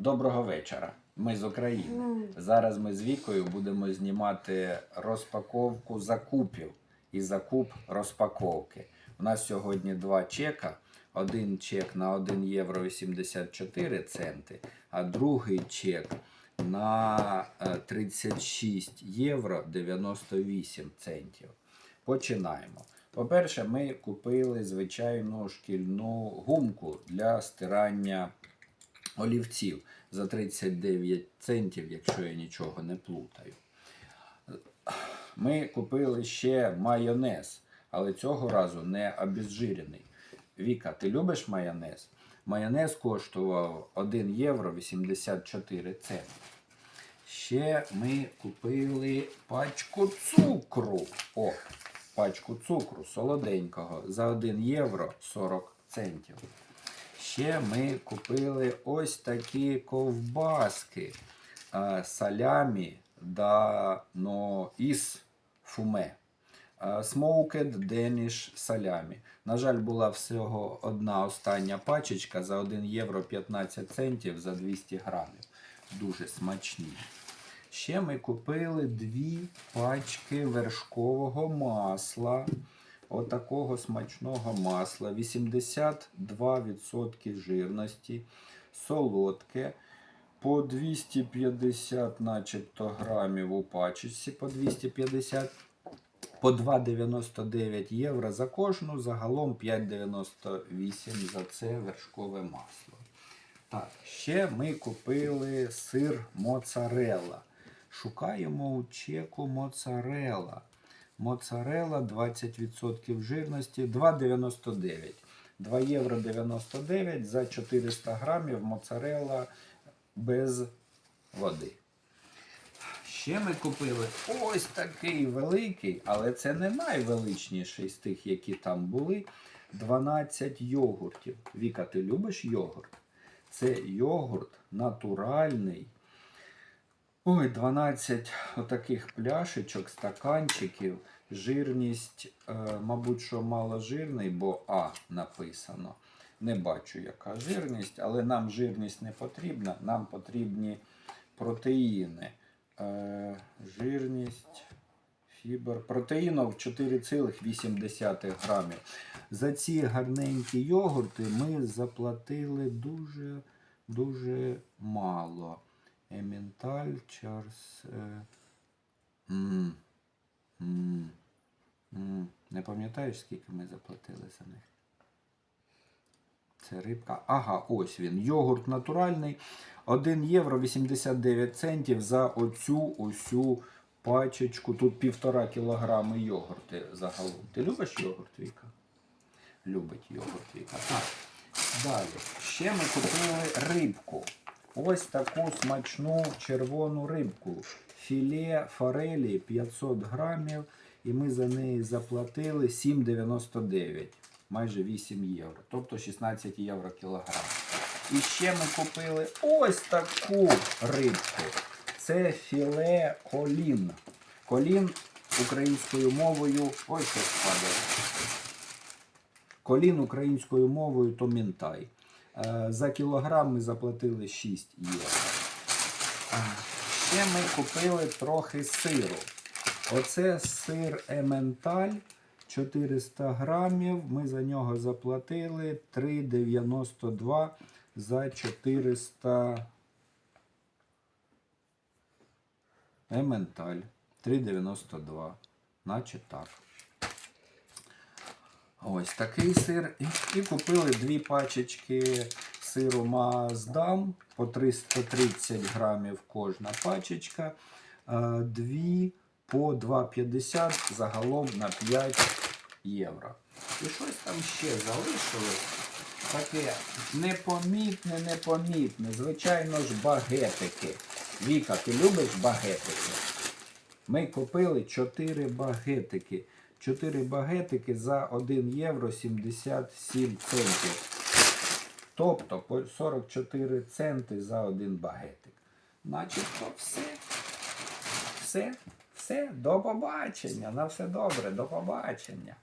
Доброго вечора. Ми з України. Зараз ми з Вікою будемо знімати розпаковку закупів і закуп розпаковки. У нас сьогодні два чека. Один чек на 1 євро 84 центи, а другий чек на е, 36 євро 98 центів. Починаємо. По-перше, ми купили звичайну шкільну гумку для стирання олівців за 39 центів, якщо я нічого не плутаю. Ми купили ще майонез, але цього разу не обезжирений. Віка, ти любиш майонез? Майонез коштував 1 євро 84 центи. Ще ми купили пачку цукру. О, пачку цукру солоденького за 1 євро 40 центів. Ще ми купили ось такі ковбаски салямі да но із фуме. Smoked Danish салямі. На жаль, була всього одна остання пачечка за 1 євро 15 центів за 200 грамів. Дуже смачні. Ще ми купили дві пачки вершкового масла. Отакого смачного масла. 82% жирності. Солодке. По 250 начебто грамів у пачечці по 250. По 2,99 євро за кожну, загалом 5,98 за це вершкове масло. Так, ще ми купили сир моцарелла. Шукаємо у чеку моцарелла. Моцарелла 20% жирності 2,99. 2 євро 99 за 400 грамів моцарелла без води. Ще ми купили ось такий великий, але це не найвеличніший з тих, які там були. 12 йогуртів. Віка, ти любиш йогурт? Це йогурт натуральний. Ой, 12 отаких пляшечок, стаканчиків. Жирність, е, мабуть, що маложирний, бо А написано. Не бачу, яка жирність, але нам жирність не потрібна, нам потрібні протеїни. Е, жирність, фібр. Протеїнов 4,8 грамів. За ці гарненькі йогурти ми заплатили дуже, дуже мало. Ементаль, Чарс. Е, м, м, м. Не пам'ятаєш, скільки ми заплатили за них? Це рибка. Ага, ось він. Йогурт натуральний. 1 євро 89 центів за оцю осю пачечку. Тут півтора кілограми йогурти загалом. Ти любиш йогурт, Віка? Любить йогурт Віка. Так. Далі. Ще ми купили рибку. Ось таку смачну червону рибку. Філе форелі 500 грамів. І ми за неї заплатили 7,99, майже 8 євро. Тобто 16 євро кілограм. І ще ми купили ось таку рибку. Це філе колін. Колін українською мовою. Ой, що спадає. Колін українською мовою то мінтай. Е, За кілограм ми заплатили 6 євро. Ще ми купили трохи сиру. Оце сир Ементаль 400 грамів. Ми за нього заплатили 3,92 за 400 Ементаль 3,92. Наче так. Ось такий сир. І купили дві пачечки сиру Маздам по 330 грамів кожна пачечка. Е, Дві по 2,50 загалом на 5 євро. І щось там ще залишилось. Таке непомітне, непомітне. Звичайно ж, багетики. Віка, ти любиш багетики? Ми купили 4 багетики. 4 багетики за 1 євро 77 центів. Тобто по 44 центи за один багетик. Начебто все. Все. Все. До побачення. На все добре. До побачення.